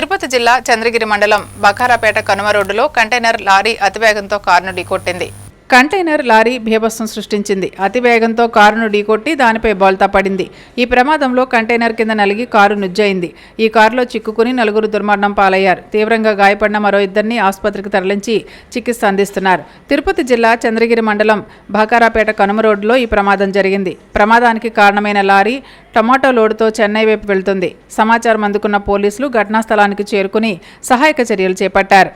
తిరుపతి జిల్లా చంద్రగిరి మండలం బకారాపేట కనుమ రోడ్డులో కంటైనర్ లారీ అతివేగంతో కారును ఢీకొట్టింది. కంటైనర్ లారీ భీభత్సం సృష్టించింది. అతివేగంతో కారును ఢీకొట్టి దానిపై బోల్తా పడింది. ఈ ప్రమాదంలో కంటైనర్ కింద నలిగి కారు నుజ్జయింది. ఈ కారులో చిక్కుకుని నలుగురు దుర్మరణం పాలయ్యారు. తీవ్రంగా గాయపడిన మరో ఇద్దరిని ఆసుపత్రికి తరలించి చికిత్స అందిస్తున్నారు. తిరుపతి జిల్లా చంద్రగిరి మండలం బాకారాపేట కనుమ రోడ్డులో ఈ ప్రమాదం జరిగింది. ప్రమాదానికి కారణమైన లారీ టమాటో లోడుతో చెన్నై వైపు వెళ్తుంది. సమాచారం అందుకున్న పోలీసులు ఘటనా స్థలానికి చేరుకుని సహాయక చర్యలు చేపట్టారు.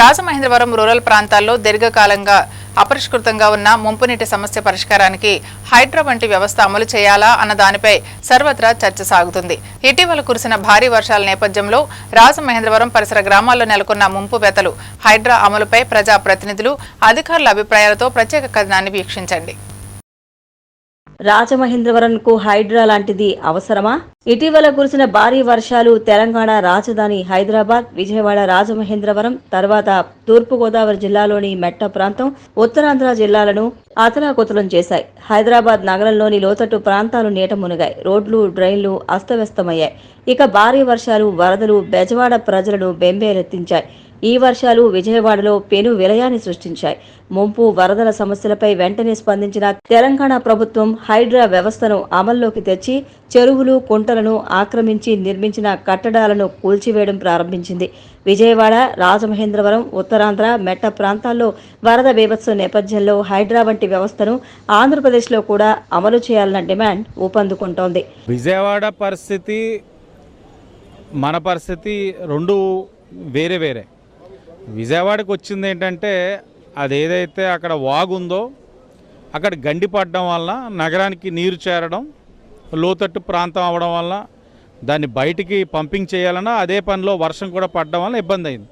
రాజమహేంద్రవరం రూరల్ ప్రాంతాల్లో దీర్ఘకాలంగా అపరిష్కృతంగా ఉన్న ముంపునీటి సమస్య పరిష్కారానికి హైడ్రా వంటి వ్యవస్థ అమలు చేయాలా అన్న దానిపై సర్వత్రా చర్చ సాగుతుంది. ఇటీవల కురిసిన భారీ వర్షాల నేపథ్యంలో రాజమహేంద్రవరం పరిసర గ్రామాల్లో నెలకొన్న ముంపు వెతలు హైడ్రా అమలుపై ప్రజా ప్రతినిధులు అధికారుల అభిప్రాయాలతో ప్రత్యేక కథనాన్ని వీక్షించండి. రాజమహేంద్రవరంకు హైడ్రా లాంటిది అవసరమా? ఇటీవల కురిసిన భారీ వర్షాలు తెలంగాణ రాజధాని హైదరాబాద్ విజయవాడ రాజమహేంద్రవరం తర్వాత తూర్పుగోదావరి జిల్లాలోని మెట్ట ప్రాంతం ఉత్తరాంధ్ర జిల్లాలను అతలాకుతలం చేశాయి. హైదరాబాద్ నగరంలోని లోతట్టు ప్రాంతాలు నీట మునిగాయి. రోడ్లు డ్రైన్లు అస్తవ్యస్తమయ్యాయి. ఇక భారీ వర్షాలు వరదలు బెజవాడ ప్రజలను బెంబేలెత్తించాయి. ఈ వర్షాలు విజయవాడలో పెను విలయాన్ని సృష్టించాయి. ముంపు వరదల సమస్యలపై వెంటనే స్పందించిన తెలంగాణ ప్రభుత్వం హైడ్రా వ్యవస్థను అమల్లోకి తెచ్చి చెరువులు కుంటలను ఆక్రమించి నిర్మించిన కట్టడాలను కూల్చివేయడం ప్రారంభించింది. విజయవాడ రాజమహేంద్రవరం ఉత్తరాంధ్ర మెట్ట ప్రాంతాల్లో వరద బీభత్సం నేపథ్యంలో హైడ్రా వంటి వ్యవస్థను ఆంధ్రప్రదేశ్లో కూడా అమలు చేయాలన్న డిమాండ్ ఊపందుకుంటోంది. విజయవాడ పరిస్థితి మన పరిస్థితి రెండు వేరే వేరే. విజయవాడకి వచ్చింది ఏంటంటే అది ఏదైతే అక్కడ వాగుందో అక్కడ గండి పడడం వలన నగరానికి నీరు చేరడం లోతట్టు ప్రాంతం అవడం వల్ల దాన్ని బయటికి పంపింగ్ చేయాలన్నా అదే పనిలో వర్షం కూడా పడడం వల్ల ఇబ్బంది అయింది.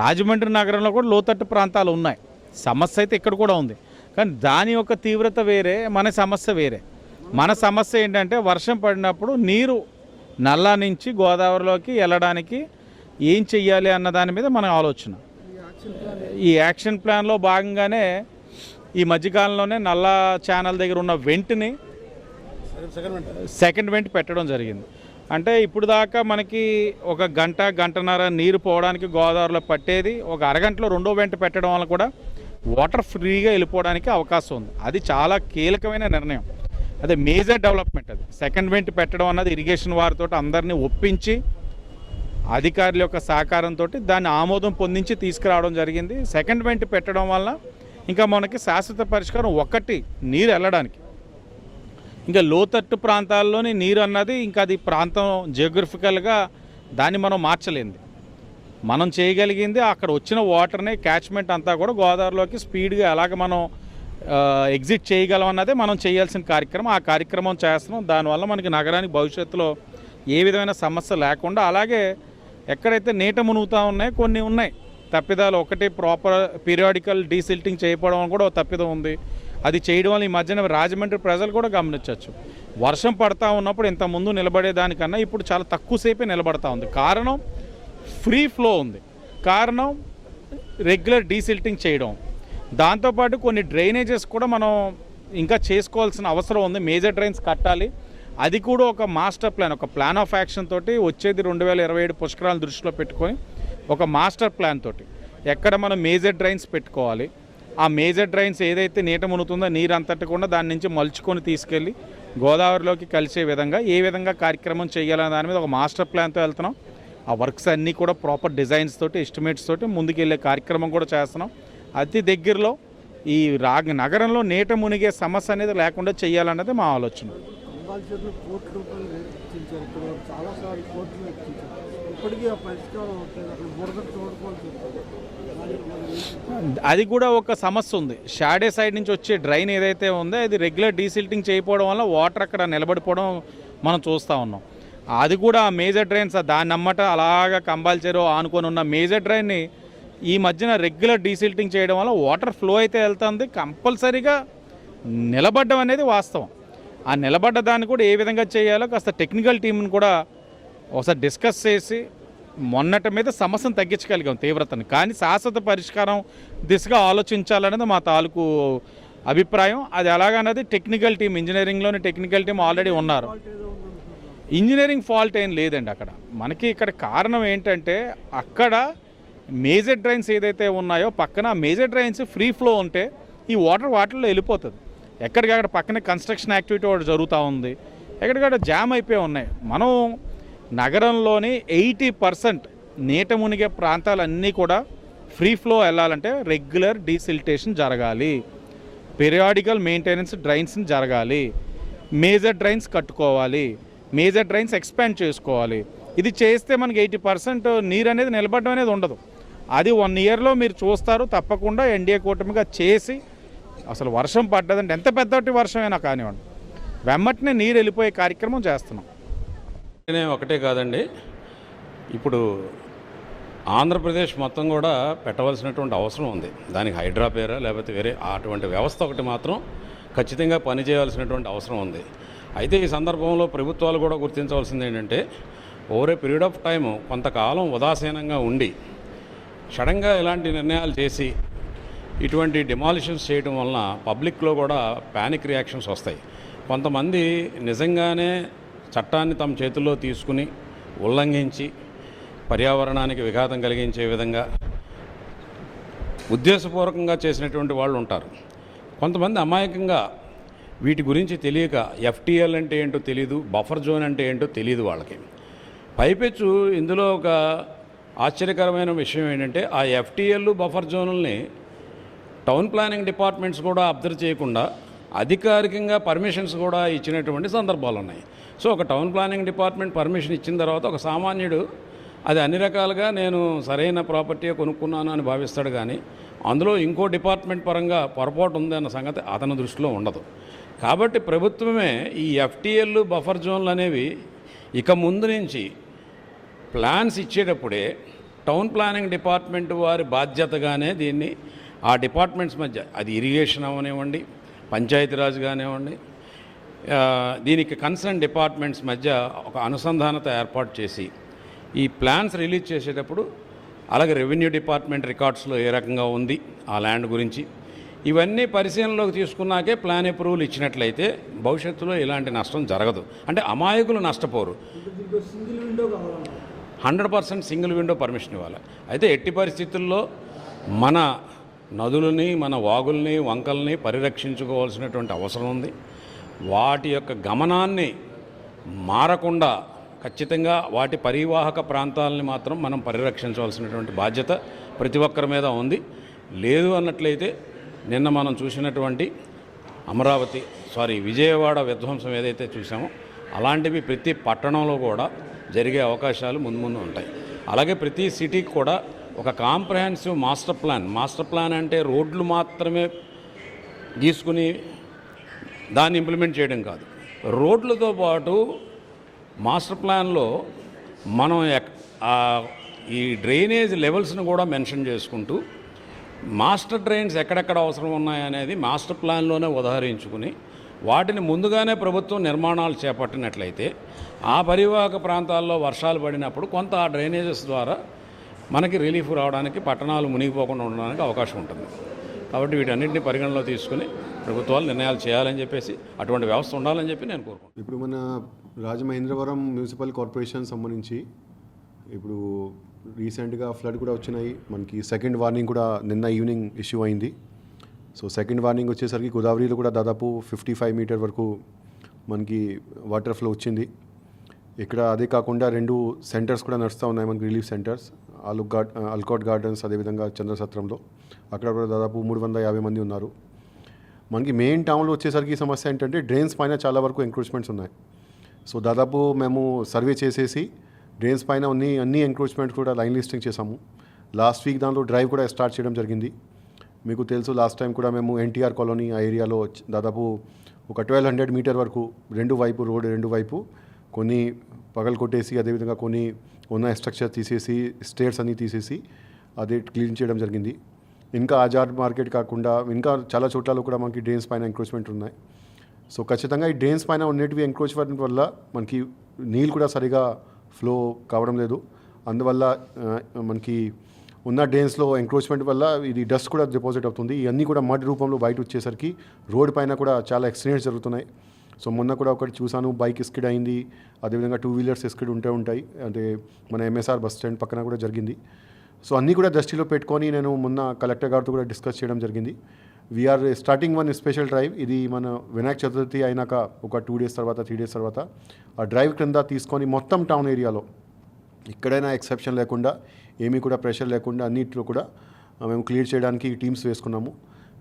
రాజమండ్రి నగరంలో కూడా లోతట్టు ప్రాంతాలు ఉన్నాయి. సమస్య అయితే ఇక్కడ కూడా ఉంది. కానీ దాని యొక్క తీవ్రత వేరే మన సమస్య వేరే. మన సమస్య ఏంటంటే వర్షం పడినప్పుడు నీరు నల్లా నుంచి గోదావరిలోకి వెళ్ళడానికి ఏం చెయ్యాలి అన్న దాని మీద మన ఆలోచన. ఈ యాక్షన్ ప్లాన్లో భాగంగానే ఈ మధ్యకాలంలోనే నల్లా ఛానల్ దగ్గర ఉన్న వెంట్ని సెకండ్ వెంట్ పెట్టడం జరిగింది. అంటే ఇప్పుడు దాకా మనకి ఒక గంట గంటన్నర నీరు పోవడానికి గోదావరిలో పట్టేది ఒక అరగంటలో రెండో వెంట పెట్టడం వల్ల కూడా వాటర్ ఫ్రీగా వెళ్ళిపోవడానికి అవకాశం ఉంది. అది చాలా కీలకమైన నిర్ణయం. అదే మేజర్ డెవలప్మెంట్ అది. సెకండ్ వెంట పెట్టడం అన్నది ఇరిగేషన్ వారితో అందరినీ ఒప్పించి అధికారుల యొక్క సహకారంతో దాన్ని ఆమోదం పొందించి తీసుకురావడం జరిగింది. సెకండ్ వెంట పెట్టడం వల్ల ఇంకా మనకి శాశ్వత పరిష్కారం ఒకటి నీరు వెళ్ళడానికి. ఇంకా లోతట్టు ప్రాంతాల్లోని నీరు అన్నది ఇంకా అది ప్రాంతం జియోగ్రఫికల్గా దాన్ని మనం మార్చలేంది. మనం చేయగలిగింది అక్కడ వచ్చిన వాటర్ని క్యాచ్మెంట్ అంతా కూడా గోదావరిలోకి స్పీడ్గా ఎలాగ మనం ఎగ్జిట్ చేయగలం అన్నదే మనం చేయాల్సిన కార్యక్రమం. ఆ కార్యక్రమం చేస్తున్నాం. దానివల్ల మనకి నగరానికి భవిష్యత్తులో ఏ విధమైన సమస్య లేకుండా అలాగే ఎక్కడైతే నీట మునుగుతూ ఉన్నాయో కొన్ని ఉన్నాయి. తప్పిదాలు ఒకటి ప్రాపర్ పీరియాడికల్ డీసిల్టింగ్ చేయకపోవడం కూడా ఒక తప్పిదం ఉంది. అది చేయడం వల్ల ఈ మధ్యన రాజమండ్రి ప్రజలు కూడా గమనించవచ్చు. వర్షం పడతా ఉన్నప్పుడు ఇంత ముందు నిలబడేదానికన్నా ఇప్పుడు చాలా తక్కువసేపే నిలబడతా ఉంది. కారణం ఫ్రీ ఫ్లో ఉంది. కారణం రెగ్యులర్ డీసిల్టింగ్ చేయడం. దాంతోపాటు కొన్ని డ్రైనేజెస్ కూడా మనం ఇంకా చేసుకోవాల్సిన అవసరం ఉంది. మేజర్ డ్రైన్స్ కట్టాలి. అది కూడా ఒక మాస్టర్ ప్లాన్ ఒక ప్లాన్ ఆఫ్ యాక్షన్ తోటి వచ్చేది రెండు వేల ఇరవై ఏడు పుష్కరాలను దృష్టిలో పెట్టుకొని ఒక మాస్టర్ ప్లాన్ తోటి. ఎక్కడ మనం మేజర్ డ్రైన్స్ పెట్టుకోవాలి. ఆ మేజర్ డ్రైన్స్ ఏదైతే నీట మునుగుతుందో నీరు అంతటి కూడా దాని నుంచి మలుచుకొని తీసుకెళ్ళి గోదావరిలోకి కలిసే విధంగా ఏ విధంగా కార్యక్రమం చేయాలనే దాని మీద ఒక మాస్టర్ ప్లాన్తో వెళ్తున్నాం. ఆ వర్క్స్ అన్నీ కూడా ప్రాపర్ డిజైన్స్ తోటి ఎస్టిమేట్స్ తోటి ముందుకెళ్ళే కార్యక్రమం కూడా చేస్తున్నాం. అతి దగ్గరలో ఈ రా నగరంలో నీట మునిగే సమస్య అనేది లేకుండా చేయాలన్నది మా ఆలోచన. ఇప్పటికీ ఆ పరిష్కారం అవుతుంది. అక్కడ బురద తోడుకోవాల్సి అది కూడా ఒక సమస్య ఉంది. షాడే సైడ్ నుంచి వచ్చే డ్రైన్ ఏదైతే ఉందో అది రెగ్యులర్ డీసిల్టింగ్ చేయకపోవడం వల్ల వాటర్ అక్కడ నిలబడిపోవడం మనం చూస్తూ ఉన్నాం. అది కూడా ఆ మేజర్ డ్రైన్స్ దాన్ని అమ్మట అలాగా కంపల్సరీ ఆనుకొని ఉన్న మేజర్ డ్రైన్ని ఈ మధ్యన రెగ్యులర్ డీసిల్టింగ్ చేయడం వల్ల వాటర్ ఫ్లో అయితే వెళ్తుంది. కంపల్సరీగా నిలబడ్డం అనేది వాస్తవం. ఆ నిలబడ్డ దాన్ని కూడా ఏ విధంగా చేయాలో కాస్త టెక్నికల్ టీంని కూడా ఒకసారి డిస్కస్ చేసి మొన్నటి మీద సమస్యను తగ్గించగలిగాం తీవ్రతను. కానీ శాశ్వత పరిష్కారం దిశగా ఆలోచించాలనేది మా తాలూకు అభిప్రాయం. అది ఎలాగన్నది టెక్నికల్ టీం ఇంజనీరింగ్లోని టెక్నికల్ టీం ఆల్రెడీ ఉన్నారు. ఇంజనీరింగ్ ఫాల్ట్ ఏం లేదండి అక్కడ. మనకి ఇక్కడ కారణం ఏంటంటే అక్కడ మేజర్ డ్రైన్స్ ఏదైతే ఉన్నాయో పక్కన మేజర్ డ్రైన్స్ ఫ్రీ ఫ్లో ఉంటే ఈ వాటర్ వాటిల్లో వెళ్ళిపోతుంది. ఎక్కడికక్కడ పక్కనే కన్స్ట్రక్షన్ యాక్టివిటీ ఒకటి జరుగుతూ ఉంది. ఎక్కడికక్కడ జామ్ అయిపోయి ఉన్నాయి. మనం నగరంలోని ఎయిటీ పర్సెంట్ నీట మునిగే ప్రాంతాలన్నీ కూడా ఫ్రీ ఫ్లో వెళ్ళాలంటే రెగ్యులర్ డీసిల్టేషన్ జరగాలి. పీరియాడికల్ మెయింటెనెన్స్ డ్రైన్స్ జరగాలి. మేజర్ డ్రైన్స్ కట్టుకోవాలి. మేజర్ డ్రైన్స్ ఎక్స్పాండ్ చేసుకోవాలి. ఇది చేస్తే మనకి ఎయిటీ పర్సెంట్ నీరు అనేది నిలబడడం అనేది ఉండదు. అది వన్ ఇయర్లో మీరు చూస్తారు తప్పకుండా ఎన్డీఏ కూటమిగా చేసి అసలు వర్షం పడ్డదంటే ఎంత పెద్దటి వర్షమైనా కానివ్వండి. వెమ్మటనే నీరు వెళ్ళిపోయే కార్యక్రమం చేస్తున్నాం. ఒకటే కాదండి. ఇప్పుడు ఆంధ్రప్రదేశ్ మొత్తం కూడా పెట్టవలసినటువంటి అవసరం ఉంది. దానికి హైడ్రా పేరా లేకపోతే వేరే అటువంటి వ్యవస్థ ఒకటి మాత్రం ఖచ్చితంగా పనిచేయాల్సినటువంటి అవసరం ఉంది. అయితే ఈ సందర్భంలో ప్రభుత్వాలు కూడా గుర్తించవలసింది ఏంటంటే over a period of time కొంతకాలం ఉదాసీనంగా ఉండి సడన్గా ఇలాంటి నిర్ణయాలు చేసి ఇటువంటి డిమాలిషన్స్ చేయడం వలన పబ్లిక్లో కూడా ప్యానిక్ రియాక్షన్స్ వస్తాయి. కొంతమంది నిజంగానే చట్టాన్ని తమ చేతుల్లో తీసుకుని ఉల్లంఘించి పర్యావరణానికి విఘాతం కలిగించే విధంగా ఉద్దేశపూర్వకంగా చేసినటువంటి వాళ్ళు ఉంటారు. కొంతమంది అమాయకంగా వీటి గురించి తెలియక ఎఫ్టీఎల్ అంటే ఏంటో తెలియదు బఫర్ జోన్ అంటే ఏంటో తెలియదు వాళ్ళకి. పైపెచ్చు ఇందులో ఒక ఆశ్చర్యకరమైన విషయం ఏంటంటే ఆ ఎఫ్టీఎల్ బఫర్ జోన్లని టౌన్ ప్లానింగ్ డిపార్ట్మెంట్స్ కూడా అబ్జర్వ్ చేయకుండా అధికారికంగా పర్మిషన్స్ కూడా ఇచ్చినటువంటి సందర్భాలు ఉన్నాయి సో ఒక టౌన్ ప్లానింగ్ డిపార్ట్మెంట్ పర్మిషన్ ఇచ్చిన తర్వాత ఒక సామాన్యుడు అది అన్ని రకాలుగా నేను సరైన ప్రాపర్టీ కొనుక్కున్నాను అని భావిస్తాడు కానీ అందులో ఇంకో డిపార్ట్మెంట్ పరంగా పొరపాటు ఉందన్న సంగతి అతని దృష్టిలో ఉండదు. కాబట్టి ప్రభుత్వమే ఈ ఎఫ్టీఎల్ బఫర్ జోన్లు అనేవి ఇక ముందు నుంచి ప్లాన్స్ ఇచ్చేటప్పుడే టౌన్ ప్లానింగ్ డిపార్ట్మెంట్ వారి బాధ్యతగానే దీన్ని ఆ డిపార్ట్మెంట్స్ మధ్య అది ఇరిగేషన్ అవనివ్వండి పంచాయతీరాజ్ కానివ్వండి దీనికి కన్సర్న్ డిపార్ట్మెంట్స్ మధ్య ఒక అనుసంధానత ఏర్పాటు చేసి ఈ ప్లాన్స్ రిలీజ్ చేసేటప్పుడు అలాగే రెవెన్యూ డిపార్ట్మెంట్ రికార్డ్స్లో ఏ రకంగా ఉంది ఆ ల్యాండ్ గురించి. ఇవన్నీ పరిశీలనలోకి తీసుకున్నాకే ప్లాన్ అప్రూవల్ ఇచ్చినట్లయితే భవిష్యత్తులో ఇలాంటి నష్టం జరగదు. అంటే అమాయకులు నష్టపోరు. Hundred percent single window permission ఇవ్వాలి. అయితే ఎట్టి పరిస్థితుల్లో మన నదులని మన వాగుల్ని వంకల్ని పరిరక్షించుకోవాల్సినటువంటి అవసరం ఉంది. వాటి యొక్క గమనాన్ని మారకుండా ఖచ్చితంగా వాటి పరివాహక ప్రాంతాలని మాత్రం మనం పరిరక్షించవలసినటువంటి బాధ్యత ప్రతి ఒక్కరి మీద ఉంది. లేదు అన్నట్లయితే నిన్న మనం చూసినటువంటి అమరావతి సారీ విజయవాడ విధ్వంసం ఏదైతే చూసామో అలాంటివి ప్రతి పట్టణంలో కూడా జరిగే అవకాశాలు ముందు ముందు ఉంటాయి. అలాగే ప్రతి సిటీకి కూడా ఒక comprehensive master plan. Master plan అంటే రోడ్లు మాత్రమే గీసుకుని దాన్ని ఇంప్లిమెంట్ చేయడం కాదు. రోడ్లతో పాటు మాస్టర్ ప్లాన్లో మనం ఎక్- ఆ ఈ డ్రైనేజ్ లెవెల్స్ని కూడా మెన్షన్ చేసుకుంటూ మాస్టర్ డ్రైన్స్ ఎక్కడెక్కడ అవసరం ఉన్నాయనేది మాస్టర్ ప్లాన్లోనే ఉదహరించుకుని వాటిని ముందుగానే ప్రభుత్వం నిర్మాణాలు చేపట్టినట్లయితే ఆ పరివాహక ప్రాంతాల్లో వర్షాలు పడినప్పుడు కొంత ఆ డ్రైనేజెస్ ద్వారా మనకి రిలీఫ్ రావడానికి పట్టణాలు మునిగిపోకుండా ఉండడానికి అవకాశం ఉంటుంది. కాబట్టి వీటన్నింటినీ పరిగణలో తీసుకుని ప్రభుత్వాలు నిర్ణయాలు చేయాలని చెప్పేసి అటువంటి వ్యవస్థ ఉండాలని చెప్పి నేను కోరుకుంటున్నాను. ఇప్పుడు మన రాజమహేంద్రవరం మున్సిపల్ కార్పొరేషన్ సంబంధించి ఇప్పుడు రీసెంట్గా ఫ్లడ్ కూడా వచ్చినాయి. మనకి సెకండ్ వార్నింగ్ కూడా నిన్న ఈవినింగ్ ఇష్యూ అయింది. సో సెకండ్ వార్నింగ్ వచ్చేసరికి గోదావరిలో కూడా దాదాపు ఫిఫ్టీ ఫైవ్ మీటర్ వరకు మనకి వాటర్ ఫ్లో వచ్చింది. ఇక్కడ అదే కాకుండా రెండు సెంటర్స్ కూడా నడుస్తూ ఉన్నాయి మనకి రిలీఫ్ సెంటర్స్. అలుక్ గార్డ్ అల్కాట్ గార్డెన్స్ అదేవిధంగా చంద్రసత్రంలో. అక్కడ కూడా దాదాపు మూడు వందల యాభై మంది ఉన్నారు. మనకి మెయిన్ టౌన్లో వచ్చేసరికి సమస్య ఏంటంటే డ్రైన్స్ పైన చాలా వరకు ఎంక్రోచ్మెంట్స్ ఉన్నాయి. సో దాదాపు మేము సర్వే చేసేసి డ్రైన్స్ పైన అన్ని అన్ని ఎంక్రోచ్మెంట్స్ కూడా లైన్ లిస్టింగ్ చేసాము. లాస్ట్ వీక్ దాంట్లో డ్రైవ్ కూడా స్టార్ట్ చేయడం జరిగింది. మీకు తెలుసు లాస్ట్ టైం కూడా మేము ఎన్టీఆర్ కాలనీ ఆ ఏరియాలో దాదాపు ఒక ట్వెల్వ్ హండ్రెడ్ మీటర్ వరకు రెండు వైపు రోడ్ రెండు వైపు కొన్ని పగలు కొట్టేసి అదేవిధంగా కొన్ని ఉన్న స్ట్రక్చర్ తీసేసి స్టేర్స్ అన్నీ తీసేసి అది క్లీన్ చేయడం జరిగింది. ఇంకా ఆజాద్ మార్కెట్ కాకుండా ఇంకా చాలా చోట్లలో కూడా మనకి డ్రైన్స్ పైన ఎంక్రోచ్మెంట్ ఉన్నాయి. సో ఖచ్చితంగా ఈ డ్రైన్స్ పైన ఉన్నటివి ఎంక్రోచ్మెంట్ వల్ల మనకి నీళ్ళు కూడా సరిగా ఫ్లో కావడం లేదు. అందువల్ల మనకి ఉన్న డ్రైన్స్లో ఎంక్రోచ్మెంట్ వల్ల ఇది డస్ట్ కూడా డిపాజిట్ అవుతుంది. ఇవన్నీ కూడా మడ్ రూపంలో బయట వచ్చేసరికి రోడ్ పైన కూడా చాలా యాక్సిడెంట్స్ జరుగుతున్నాయి. సో మొన్న కూడా ఒకటి చూశాను బైక్ ఇస్కిడ్ అయింది. అదేవిధంగా టూ వీలర్స్ ఇస్కిడ్ ఉంటే ఉంటాయి. అంటే మన ఎంఎస్ఆర్ బస్ స్టాండ్ పక్కన కూడా జరిగింది. సో అన్నీ కూడా దృష్టిలో పెట్టుకొని నేను మొన్న కలెక్టర్ గారితో కూడా డిస్కస్ చేయడం జరిగింది. We're starting one special drive ఇది మన వినాయక చతుర్థి అయినాక ఒక టూ డేస్ తర్వాత త్రీ డేస్ తర్వాత ఆ డ్రైవ్ క్రింద తీసుకొని మొత్తం టౌన్ ఏరియాలో ఎక్కడైనా ఎక్సెప్షన్ లేకుండా ఏమీ కూడా ప్రెషర్ లేకుండా అన్నిట్లో కూడా మేము క్లియర్ చేయడానికి టీమ్స్ వేసుకున్నాము.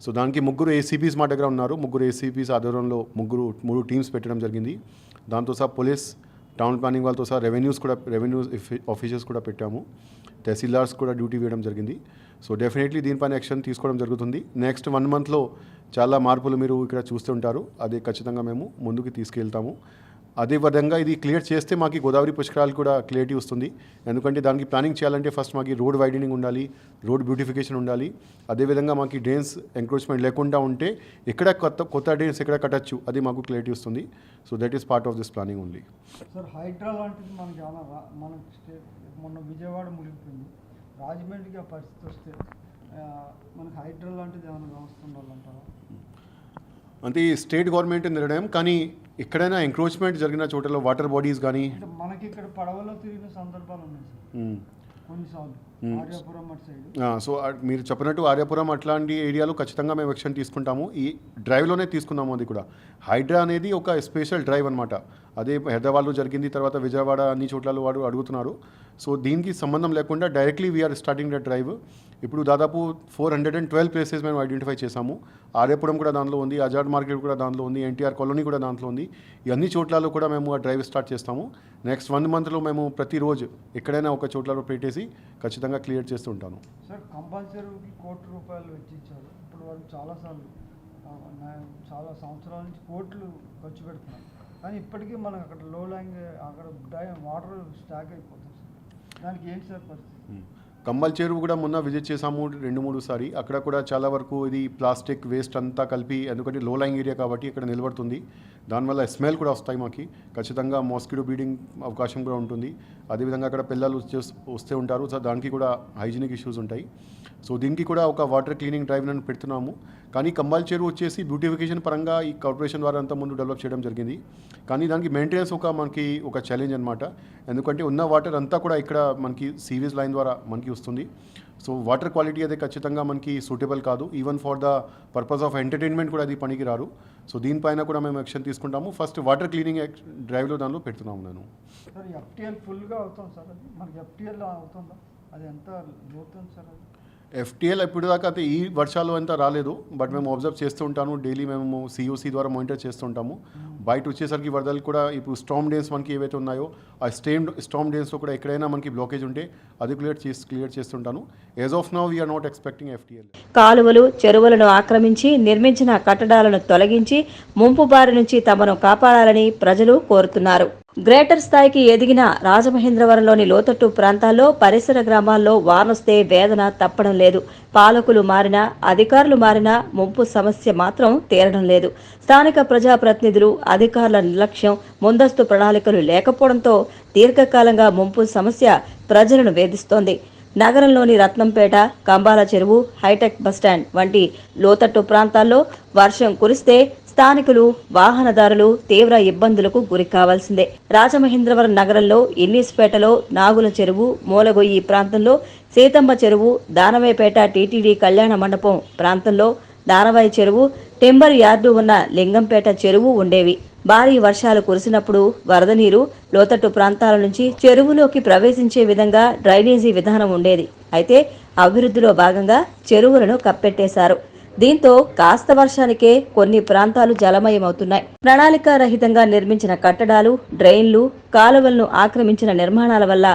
సో దానికి ముగ్గురు ఏసీపీస్ మా దగ్గర ఉన్నారు. ముగ్గురు ఏసీపీస్ ఆధ్వర్యంలో ముగ్గురు మూడు టీమ్స్ పెట్టడం జరిగింది. దాంతో సహా పోలీస్ టౌన్ ప్లానింగ్ వాళ్ళతో సహా రెవెన్యూస్ కూడా రెవెన్యూ ఆఫీసర్స్ కూడా పెట్టాము. తహసీల్దార్స్ కూడా డ్యూటీ వేయడం జరిగింది. సో డెఫినెట్లీ దీనిపైన యాక్షన్ తీసుకోవడం జరుగుతుంది. నెక్స్ట్ వన్ మంత్లో చాలా మార్పులు మీరు ఇక్కడ చూస్తుంటారు. అది ఖచ్చితంగా మేము ముందుకు తీసుకెళ్తాము. అదే విధంగా ఇది క్లియర్ చేస్తే మాకు గోదావరి పుష్కరాలు కూడా క్లియరిటీ వస్తుంది. ఎందుకంటే దానికి ప్లానింగ్ చేయాలంటే ఫస్ట్ మాకు రోడ్ వైడనింగ్ ఉండాలి రోడ్ బ్యూటిఫికేషన్ ఉండాలి. అదేవిధంగా మాకు డ్రైన్స్ ఎంక్రోచ్మెంట్ లేకుండా ఉంటే ఎక్కడ కొత్త కొత్త డ్రైన్స్ ఎక్కడ కట్టచ్చు అది మాకు క్లియరిటీ వస్తుంది. So that is part of this planning only sir HYDRAA లాంటిది మనకి మన మొన్న విజయవాడ మునిగిపోయింది. రాజమండ్రికి ఆ పరిస్థితి వస్తే మనకి హైడ్రా లాంటిది ఏమైనా అంటే ఈ స్టేట్ గవర్నమెంట్ నిర్ణయం కానీ ఎక్కడైనా ఎంక్రోచ్మెంట్ జరిగిన చోటలో వాటర్ బాడీస్ కానీ మనకి ఇక్కడ పడవలో తిరిగిన సందర్భాలు ఉన్నాయి సో మీరు చెప్పినట్టు ఆర్యాపురం అట్లాంటి ఏరియాలో ఖచ్చితంగా మేము యాక్షన్ తీసుకుంటాము. ఈ డ్రైవ్లోనే తీసుకున్నాము అది కూడా. హైడ్రా అనేది ఒక స్పెషల్ డ్రైవ్ అనమాట అదే హైదరాబాద్లో జరిగింది తర్వాత విజయవాడ అన్ని చోట్లలో వాడు అడుగుతున్నారు. సో దీనికి సంబంధం లేకుండా directly we are starting the drive ఇప్పుడు దాదాపు four hundred and twelve places మేము ఐడెంటిఫై చేశాము. ఆర్యపురం కూడా దానిలో ఉంది ఆజాద్ మార్కెట్ కూడా దాంట్లో ఉంది ఎన్టీఆర్ కాలనీ కూడా దాంట్లో ఉంది. ఈ అన్ని చోట్లలో కూడా మేము ఆ డ్రైవ్ స్టార్ట్ చేస్తాము. నెక్స్ట్ వన్ మంత్లో మేము ప్రతిరోజు ఎక్కడైనా ఒక చోట్లలో పెట్టేసి ఖచ్చితంగా క్లియర్ చేస్తూ ఉంటాను. సార్ కంపల్సరీ కోటి రూపాయలు వెచ్చించారు. ఇప్పుడు వాళ్ళు చాలాసార్లు చాలా సంవత్సరాల నుంచి కోట్లు ఖర్చు పెడుతున్నారు. కానీ ఇప్పటికీ మనం అక్కడ లో ల్యాంగ్ అక్కడ వాటర్ స్టాక్ అయిపోతుంది దానికి ఏంటి సార్ పరిస్థితి? కమ్మల్ చెరువు కూడా మొన్న విజిట్ చేసాము రెండు మూడు సారి. అక్కడ కూడా చాలా వరకు ఇది ప్లాస్టిక్ వేస్ట్ అంతా కలిపి ఎందుకంటే లో లైంగ్ ఏరియా కాబట్టి ఇక్కడ నిలబడుతుంది. దానివల్ల స్మెల్ కూడా వస్తాయి మాకు. ఖచ్చితంగా మాస్కిటో బీడింగ్ అవకాశం కూడా ఉంటుంది. అదేవిధంగా అక్కడ పిల్లలు వచ్చే వస్తే ఉంటారు. సో దానికి కూడా హైజీనిక్ ఇష్యూస్ ఉంటాయి. సో దీనికి కూడా ఒక వాటర్ క్లీనింగ్ డ్రైవ్ నన్ను పెడుతున్నాము. కానీ కమ్మల్ చెరువు వచ్చేసి బ్యూటిఫికేషన్ పరంగా ఈ కార్పొరేషన్ ద్వారా అంత ముందు డెవలప్ చేయడం జరిగింది. కానీ దానికి మెయింటెనెన్స్ ఒక మనకి ఒక ఛాలెంజ్ అనమాట ఎందుకంటే ఉన్న వాటర్ అంతా కూడా ఇక్కడ మనకి సీవేజ్ లైన్ ద్వారా మనకి వస్తుంది. సో వాటర్ క్వాలిటీ అది ఖచ్చితంగా మనకి సూటబుల్ కాదు. Even for the purpose of entertainment కూడా అది పనికి రారు సో దీనిపైన కూడా మేము యాక్షన్ తీసుకుంటాము. ఫస్ట్ వాటర్ క్లీనింగ్ డ్రైవ్లో దానిలో పెడుతున్నాము నేను. సార్ ఎఫ్టీఎల్ ఫుల్గా అవుతుంది సార్ అది? మనకి ఎఫ్టీఎల్ అవుతుందా? అది ఎంత లోతుంది సార్ అది? ఎఫ్టీఎల్ ఇప్పుడు దాకా అయితే ఈ వర్షాలు అంతా రాలేదు బట్ మేము అబ్జర్వ్ చేస్తూ ఉంటాను డైలీ మేము సియూసీ ద్వారా మానిటర్ చేస్తుంటాము బయట వచ్చేసరికి వరదలు కూడా ఇప్పుడు స్టామ్ డేన్స్ మనకి ఏవైతే ఉన్నాయో ఆ స్టేమ్ స్టామ్ డేన్స్లో కూడా ఎక్కడైనా మనకి బ్లాకేజ్ ఉంటే అది క్లియర్ చేసి క్లియర్ చేస్తుంటాను as of now we are not expecting FTL కాలువలు చెరువులను ఆక్రమించి నిర్మించిన కట్టడాలను తొలగించి ముంపు బారి నుంచి తమను కాపాడాలని ప్రజలు కోరుతున్నారు. గ్రేటర్ స్థాయికి ఎదిగిన రాజమహేంద్రవరంలోని లోతట్టు ప్రాంతాల్లో పరిసర గ్రామాల్లో వానొస్తే వేదన తప్పడం లేదు. పాలకులు మారినా అధికారులు మారినా ముంపు సమస్య మాత్రం తీరడం లేదు. స్థానిక ప్రజాప్రతినిధులు అధికారుల నిర్లక్ష్యం ముందస్తు ప్రణాళికలు లేకపోవడంతో దీర్ఘకాలంగా ముంపు సమస్య ప్రజలను వేధిస్తోంది. నగరంలోని రత్నంపేట కంబాల చెరువు హైటెక్ బస్టాండ్ వంటి లోతట్టు ప్రాంతాల్లో వర్షం కురిస్తే స్థానికులు వాహనదారులు తీవ్ర ఇబ్బందులకు గురి కావాల్సిందే. రాజమహేంద్రవరం నగరంలో ఇన్నిస్పేటలో నాగుల చెరువు మూలగొయ్యి ప్రాంతంలో సీతమ్మ చెరువు దానవాయిపేట టీటీడీ కళ్యాణ మండపం ప్రాంతంలో దానవాయి చెరువు టెంబర్ యార్డు ఉన్న లింగంపేట చెరువు ఉండేవి. భారీ వర్షాలు కురిసినప్పుడు వరద నీరు లోతట్టు ప్రాంతాల నుంచి చెరువులోకి ప్రవేశించే విధంగా డ్రైనేజీ విధానం ఉండేది. అయితే అభివృద్ధిలో భాగంగా చెరువులను కప్పెట్టేశారు. దీంతో కాస్త వర్షానికే కొన్ని ప్రాంతాలు జలమయమవుతున్నాయి. ప్రణాళిక రహితంగా నిర్మించిన కట్టడాలు డ్రైన్లు కాలువలను ఆక్రమించిన నిర్మాణాల వల్ల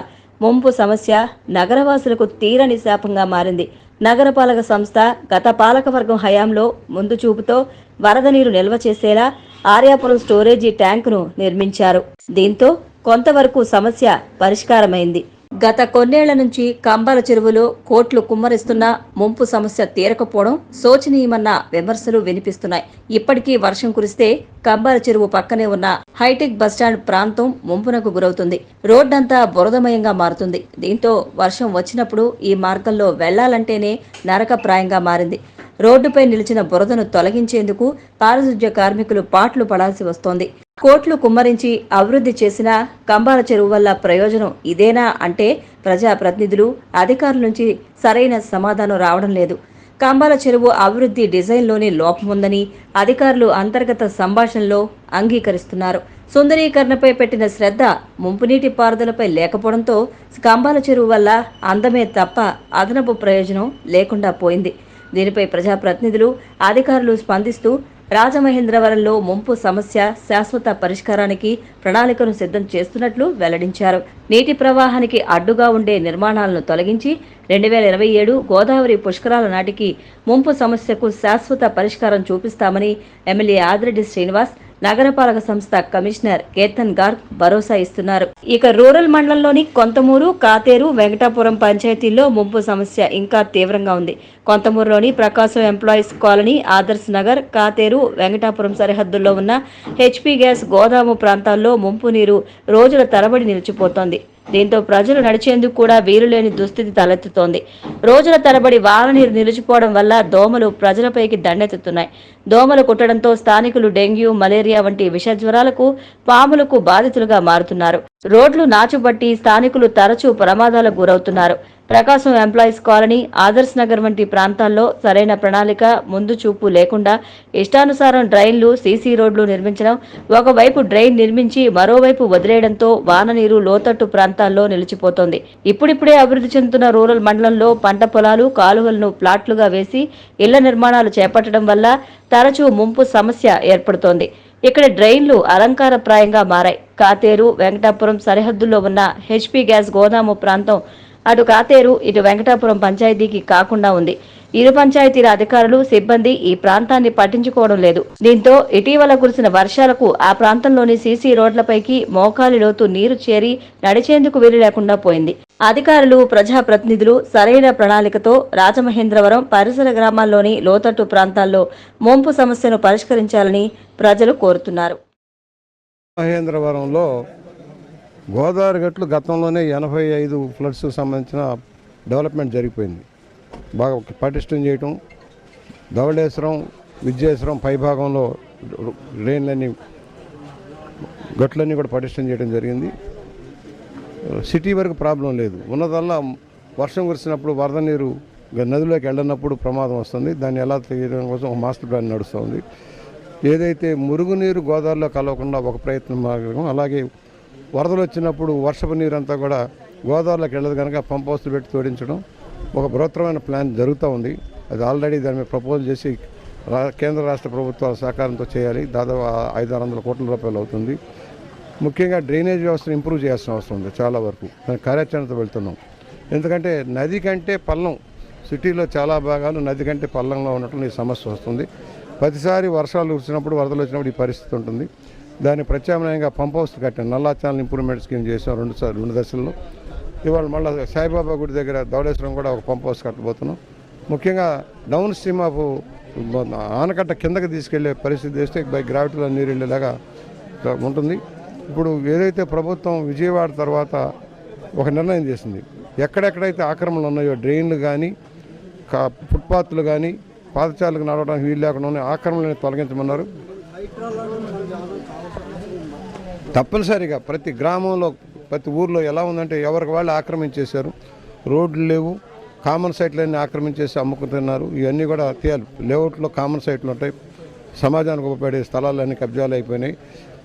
ముంపు సమస్య నగరవాసులకు తీరని శాపంగా మారింది. నగరపాలక సంస్థ గత పాలకవర్గం హయాంలో ముందు చూపుతో వరద నీరు నిల్వ చేసేలా ఆర్యాపురం స్టోరేజీ ట్యాంకును నిర్మించారు. దీంతో కొంతవరకు సమస్య పరిష్కారమైంది. గత కొన్నేళ్ళ నుంచి కంబాల చెరువులో కోట్లు కుమ్మరిస్తున్నా ముంపు సమస్య తీరకపోవడం శోచనీయమన్న విమర్శలు వినిపిస్తున్నాయి. ఇప్పటికీ వర్షం కురిస్తే కంబాల చెరువు పక్కనే ఉన్న హైటెక్ బస్టాండ్ ప్రాంతం ముంపునకు గురవుతుంది. రోడ్డంతా బురదమయంగా మారుతుంది. దీంతో వర్షం వచ్చినప్పుడు ఈ మార్గంలో వెళ్ళాలంటేనే నరకప్రాయంగా మారింది. రోడ్డుపై నిలిచిన బురదను తొలగించేందుకు పారిశుధ్య కార్మికులు పాట్లు పడాల్సి వస్తోంది. కోట్లు కుమ్మరించి అభివృద్ధి చేసిన కంబాల చెరువు వల్ల ప్రయోజనం ఇదేనా అంటే ప్రజాప్రతినిధులు అధికారుల నుంచి సరైన సమాధానం రావడం లేదు. కంబాల చెరువు అభివృద్ధి డిజైన్లోనే లోపముందని అధికారులు అంతర్గత సంభాషణలో అంగీకరిస్తున్నారు. సుందరీకరణపై పెట్టిన శ్రద్ధ ముంపునీటి పారుదలపై లేకపోవడంతో కంబాల చెరువు వల్ల అందమే తప్ప అదనపు ప్రయోజనం లేకుండా పోయింది. దీనిపై ప్రజాప్రతినిధులు అధికారులు స్పందిస్తూ రాజమహేంద్రవరంలో ముంపు సమస్య శాశ్వత పరిష్కారానికి ప్రణాళికను సిద్ధం చేస్తున్నట్లు వెల్లడించారు. నీటి ప్రవాహానికి అడ్డుగా ఉండే నిర్మాణాలను తొలగించి రెండు వేల ఇరవై ఏడు గోదావరి పుష్కరాల నాటికి ముంపు సమస్యకు శాశ్వత పరిష్కారం చూపిస్తామని ఎమ్మెల్యే ఆదిరెడ్డి శ్రీనివాస్ నగరపాలక సంస్థ కమిషనర్ కేతన్ గార్గ్ భరోసా ఇస్తున్నారు. ఇక రూరల్ మండలంలోని కొంతమూరు కాతేరు వెంకటాపురం పంచాయతీల్లో ముంపు సమస్య ఇంకా తీవ్రంగా ఉంది. కొంతమూరులోని ప్రకాశం ఎంప్లాయీస్ కాలనీ ఆదర్శ్ నగర్ కాతేరు వెంకటాపురం సరిహద్దుల్లో ఉన్న హెచ్పీ గ్యాస్ గోదాము ప్రాంతాల్లో ముంపు నీరు రోజుల తరబడి నిలిచిపోతోంది. దీంతో ప్రజలు నడిచేందుకు కూడా వీలులేని దుస్థితి తలెత్తుతోంది. రోజుల తరబడి వాన నీరు నిలిచిపోవడం వల్ల దోమలు ప్రజలపైకి దండెత్తుతున్నాయి. దోమలు కుట్టడంతో స్థానికులు డెంగ్యూ మలేరియా వంటి విష జ్వరాలకు పాములకు బాధితులుగా మారుతున్నారు. రోడ్లు నాచుబట్టి స్థానికులు తరచూ ప్రమాదాలకు గురవుతున్నారు. ప్రకాశం ఎంప్లాయీస్ కాలనీ ఆదర్శ్ నగర్ వంటి ప్రాంతాల్లో సరైన ప్రణాళిక ముందు చూపు లేకుండా ఇష్టానుసారం డ్రైన్లు సీసీ రోడ్లు నిర్మించడం ఒకవైపు డ్రైన్ నిర్మించి మరోవైపు వదిలేయడంతో వాన నీరు లోతట్టు ప్రాంతాల్లో నిలిచిపోతోంది. ఇప్పుడిప్పుడే అభివృద్ధి చెందుతున్న రూరల్ మండలంలో పంట పొలాలు కాలువలను ప్లాట్లుగా వేసి ఇళ్ళ నిర్మాణాలు చేపట్టడం వల్ల తరచూ ముంపు సమస్య ఏర్పడుతోంది. ఇక్కడ డ్రైన్లు అలంకారప్రాయంగా మారాయి. కాతేరు వెంకటాపురం సరిహద్దుల్లో ఉన్న హెచ్పీ గ్యాస్ గోదాము ప్రాంతం అటు కాతేరు ఇటు వెంకటాపురం పంచాయతీకి కాకుండా ఉంది. ఇరు పంచాయతీల అధికారులు సిబ్బంది ఈ ప్రాంతాన్ని పట్టించుకోవడం లేదు. దీంతో ఇటీవల కురిసిన వర్షాలకు ఆ ప్రాంతంలోని సీసీ రోడ్లపైకి మోకాలి లోతు నీరు చేరి నడిచేందుకు వీలు లేకుండా పోయింది. అధికారులు ప్రజాప్రతినిధులు సరైన ప్రణాళికతో రాజమహేంద్రవరం పరిసర గ్రామాల్లోని లోతట్టు ప్రాంతాల్లో మోంపు సమస్యను పరిష్కరించాలని ప్రజలు కోరుతున్నారు. మహేంద్రవరంలో గోదావరి గట్లు గతంలోనే ఎనభై ఐదు ఫ్లడ్స్కి సంబంధించిన డెవలప్మెంట్ జరిగిపోయింది. బాగా పటిష్టం చేయటం ధవళేశ్వరం విద్యేశ్వరం పైభాగంలో డ్రైన్లన్నీ గట్లన్నీ కూడా పటిష్టం చేయడం జరిగింది. సిటీ వరకు ప్రాబ్లం లేదు. ఉన్నదల్లా వర్షం కురిసినప్పుడు వరద నీరు నదిలోకి వెళ్ళినప్పుడు ప్రమాదం వస్తుంది. దాన్ని ఎలా తీయడం కోసం ఒక మాస్టర్ ప్లాన్ నడుస్తుంది. ఏదైతే మురుగునీరు గోదావరిలో కలవకుండా ఒక ప్రయత్నం అలాగే వరదలు వచ్చినప్పుడు వర్షపు నీరంతా అంతా కూడా గోదావరిలోకి వెళ్ళదు కనుక పంప్ హౌస్లు పెట్టి తోడించడం ఒక బృహత్తరమైన ప్లాన్ జరుగుతూ ఉంది. అది ఆల్రెడీ దాని మీద ప్రపోజల్ చేసి రా- కేంద్ర రాష్ట్ర ప్రభుత్వాల సహకారంతో చేయాలి. దాదాపు ఐదారు ఐదు వందల కోట్ల రూపాయలు అవుతుంది. ముఖ్యంగా డ్రైనేజ్ వ్యవస్థను ఇంప్రూవ్ చేయాల్సిన అవసరం ఉంది చాలా వరకు. దాని కార్యాచరణతో వెళ్తున్నాం. ఎందుకంటే నది కంటే పల్లం సిటీలో చాలా భాగాలు నది కంటే పల్లంలో ఉన్నటువంటి ఈ సమస్య వస్తుంది. ప్రతిసారి వర్షాలు కురిసినప్పుడు వరదలు వచ్చినప్పుడు ఈ పరిస్థితి ఉంటుంది. దాన్ని ప్రత్యామ్నాయంగా పంప్ హౌస్ కట్టాం నల్లా ఛానల్ ఇంప్రూవ్మెంట్ స్కీమ్ చేసాం రెండు సార్లు రెండు దశల్లో. ఇవాళ మళ్ళీ సాయిబాబా గుడి దగ్గర ధవళేశ్వరం కూడా ఒక పంప్ హౌస్ కట్టబోతున్నాం. ముఖ్యంగా డౌన్ స్ట్రీమ్ ఆఫ్ ఆనకట్ట కిందకి తీసుకెళ్ళే పరిస్థితి చేస్తే బై గ్రావిటీలో నీరు వెళ్ళేలాగా ఉంటుంది. ఇప్పుడు ఏదైతే ప్రభుత్వం విజయవాడ తర్వాత ఒక నిర్ణయం చేసింది ఎక్కడెక్కడైతే ఆక్రమణలు ఉన్నాయో డ్రైన్లు కానీ కా ఫుట్పాత్లు కానీ పాదచారులకు నడవడానికి వీలు లేకుండా ఉన్న ఆక్రమణలను తొలగించమన్నారు. తప్పనిసరిగా ప్రతి గ్రామంలో ప్రతి ఊర్లో ఎలా ఉందంటే ఎవరికి వాళ్ళు ఆక్రమించేశారు. రోడ్లు లేవు. కామన్ సైట్లన్నీ ఆక్రమించేసి అమ్ముకుంటున్నారు. ఇవన్నీ కూడా తీయాలి లేఅవుట్లో కామన్ సైట్లు ఉంటాయి. సమాజానికి ఉపయోగపడే స్థలాలన్నీ కబ్జాలు అయిపోయినాయి.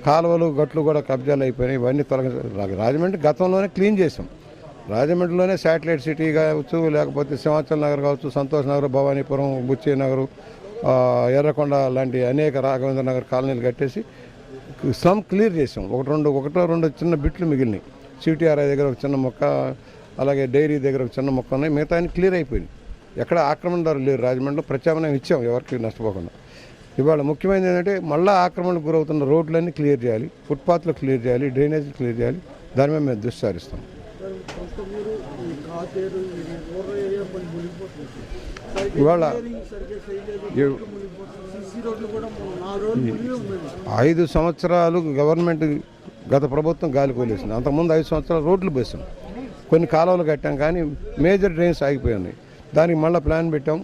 కాలువలు గట్లు కూడా కబ్జాలు అయిపోయినాయి. ఇవన్నీ తొలగి రాజమండ్రి గతంలోనే క్లీన్ చేసాం రాజమండ్రిలోనే శాటిలైట్ సిటీ కావచ్చు లేకపోతే సింహాచల్ నగర్ కావచ్చు సంతోష్ నగర్ భవానీపురం బుచ్చే నగరు ఎర్రకొండ లాంటి అనేక రాఘవేంద్ర నగర్ కాలనీలు కట్టేసి సమ్ క్లియర్ చేసాం. ఒకటి రెండు ఒకటో రెండు చిన్న బిట్లు మిగిలినాయి. సిటీఆర్ఐ దగ్గర ఒక చిన్న మొక్క అలాగే డైరీ దగ్గర ఒక చిన్న మొక్క ఉన్నాయి. మిగతా అన్ని క్లియర్ అయిపోయింది ఎక్కడ ఆక్రమణదారులు లేరు. రాజమండ్రిలో ప్రత్యామ్నాయం ఇచ్చాం ఎవరికి నష్టపోకుండా. ఇవాళ ముఖ్యమైనది ఏంటంటే మళ్ళీ ఆక్రమణకు గురవుతున్న రోడ్లన్నీ క్లియర్ చేయాలి. ఫుట్పాత్లు క్లియర్ చేయాలి. డ్రైనేజ్ క్లియర్ చేయాలి. దాని మీద మేము దృష్టి సారిస్తాం. ఇవాళ ఐదు సంవత్సరాలు గవర్నమెంట్ గత ప్రభుత్వం గాలి కోలేసింది. అంతకుముందు ఐదు సంవత్సరాలు రోడ్లు వేసాం కొన్ని కాలువలు కట్టాం కానీ మేజర్ డ్రైన్స్ ఆగిపోయి ఉన్నాయి దానికి మళ్ళీ ప్లాన్ పెట్టాం.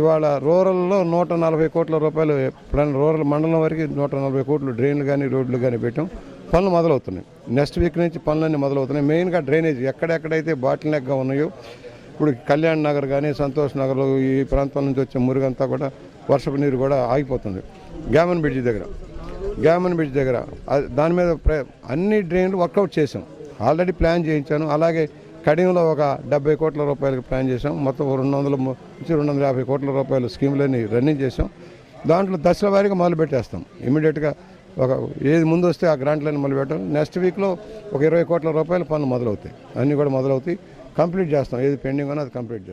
ఇవాళ రూరల్లో నూట నలభై కోట్ల రూపాయలు ప్లాన్ రూరల్ మండలం వరకు నూట నలభై కోట్లు డ్రైన్లు కానీ రోడ్లు కానీ పెట్టాం. పనులు మొదలవుతున్నాయి. నెక్స్ట్ వీక్ నుంచి పనులన్నీ మొదలవుతున్నాయి. మెయిన్గా డ్రైనేజ్ ఎక్కడెక్కడైతే బాటిల్ నెక్గా ఉన్నాయో ఇప్పుడు కళ్యాణ్ నగర్ కానీ సంతోష్ నగర్ ఈ ప్రాంతం నుంచి వచ్చే మురుగంతా కూడా వర్షపు నీరు కూడా ఆగిపోతుంది. గ్యామన్ బ్రిడ్జ్ దగ్గర. గ్యామన్ బ్రిడ్జ్ దగ్గర. దాని మీద అన్ని డ్రైన్లు వర్కౌట్ చేసాం ఆల్రెడీ ప్లాన్ చేయించాను. అలాగే కడియంలో ఒక డెబ్బై కోట్ల రూపాయలకు ప్లాన్ చేసాం మొత్తం రెండు వందల నుంచి రెండు వందల యాభై కోట్ల రూపాయల స్కీములని రన్నింగ్ చేసాం దాంట్లో దశల వారీగా మొదలు పెట్టేస్తాం. ఇమీడియట్గా ఒక ఏది ముందు వస్తే ఆ గ్రాంట్లన్నీ మొదలు పెట్టడం. నెక్స్ట్ వీక్లో ఒక ఇరవై కోట్ల రూపాయల పనులు మొదలవుతాయి. అన్నీ కూడా మొదలవుతాయి. కంప్లీట్ చేస్తాం. ఏది పెండింగ్ ఉన్నా అది కంప్లీట్ చేస్తాం.